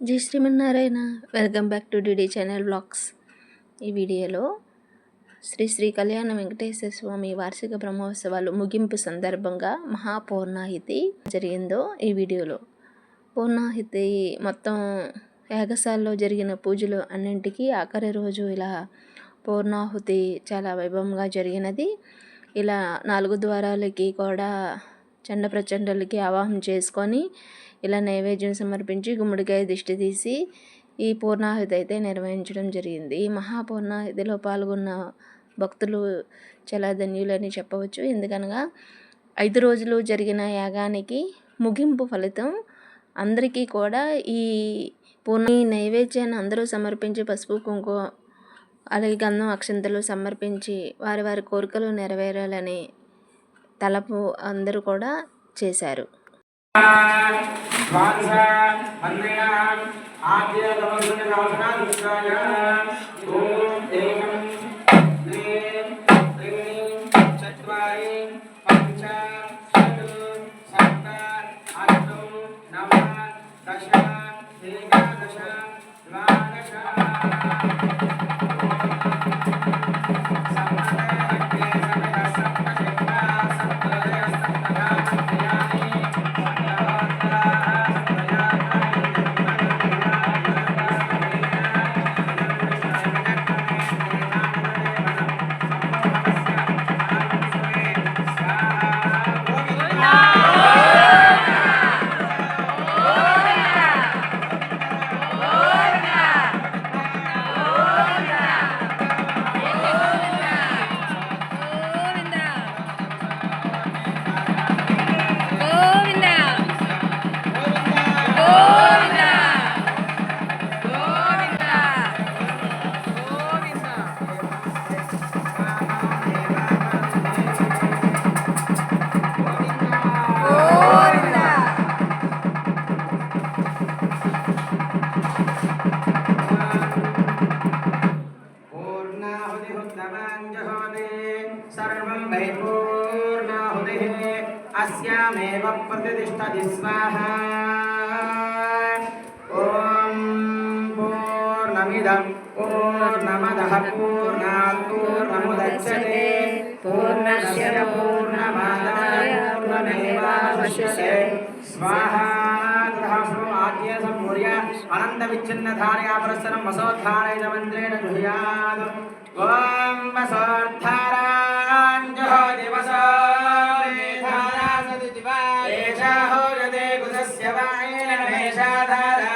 జై Shrimannarayana. Welcome back to DD channel blogs. ఈ వీడియోలో శ్రీ శ్రీ కళ్యాణ వెంకటేశ్వర స్వామి వార్షిక బ్రహ్మోత్సవాలు ముగింపు సందర్భంగా మహాపూర్ణాహితి జరిగిందో ఈ వీడియోలో. పూర్ణాహితి మొత్తం యాగశాలలో జరిగిన పూజలు అన్నింటికీ ఆఖరి రోజు ఇలా పూర్ణాహుతి చాలా వైభవంగా జరిగినది. ఇలా నాలుగు ద్వారాలకి కూడా చండ ప్రచండలకి ఆవాహన చేసుకొని ఇలా నైవేద్యం సమర్పించి గుమ్మడికాయ దిష్టి తీసి ఈ పూర్ణాహుతి అయితే నిర్వహించడం జరిగింది. ఈ మహాపూర్ణాహుతిలో పాల్గొన్న భక్తులు చాలా ధన్యులని చెప్పవచ్చు. ఎందుకనగా ఐదు రోజులు జరిగిన యాగానికి ముగింపు ఫలితం అందరికీ కూడా ఈ పూర్ణ నైవేద్యాన్ని అందరూ సమర్పించి పసుపు కుంకుమ అలాగే గంధం అక్షంతలు సమర్పించి వారి వారి కోరికలు నెరవేరాలని తలపు అందరూ కూడా చేశారు Thank you. पूर्णाहुतिः अस्यामेव प्रतिष्ठति स्वाहा। ॐ पूर्णमिदं पूर्णमदः पूर्णस्य पूर्णमादाय सम्पूर्य अनन्तविच्छिन्नधारया पुरस्सरं वसोद्धारय मन्त्रेण गृह्यात् ॐ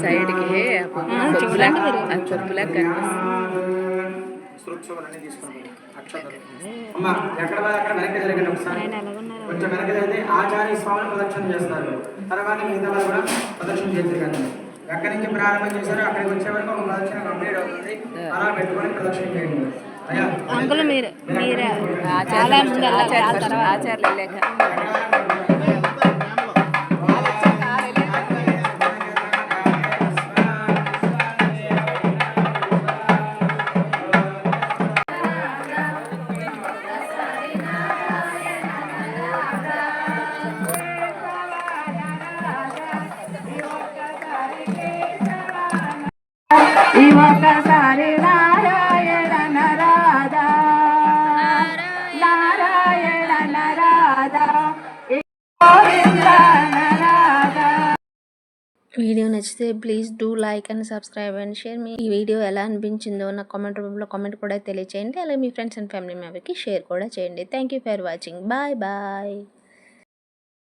సైడ్కి చెప్పులా చెప్పులా ఎక్కడ అక్కడ వెనక్కి ఒకసారి కొంచెం వెనక్కి జరిగితే ఆచార్య స్వామిని ప్రదక్షిణ చేస్తారు తర్వాత మిగతా వాళ్ళు కూడా ప్రదక్షిణ చేద్దరు ఎక్కడి నుంచి ప్రారంభం చేశారో అక్కడికి వచ్చే వరకు ఒక ప్రదక్షిణ కంప్లీట్ అవుతుంది అలా పెట్టుకొని ప్రదక్షిణ చేయండి అంకుల్ మీరు మీరే. చాలా ముందు వెళ్ళాలి ఆ తర్వాత. ఆచార్యులు వెళ్ళాక. ఇవొకసారి నారాయణ వీడియో నచ్చితే please do like and subscribe and share మీ ఈ వీడియో ఎలా అనిపించిందో నా కామెంట్ రూపంలో కామెంట్ కూడా తెలియచేయండి. అలాగే మీ ఫ్రెండ్స్ అండ్ ఫ్యామిలీ మెంబర్కి షేర్ కూడా చేయండి. Thank you for watching. Bye bye.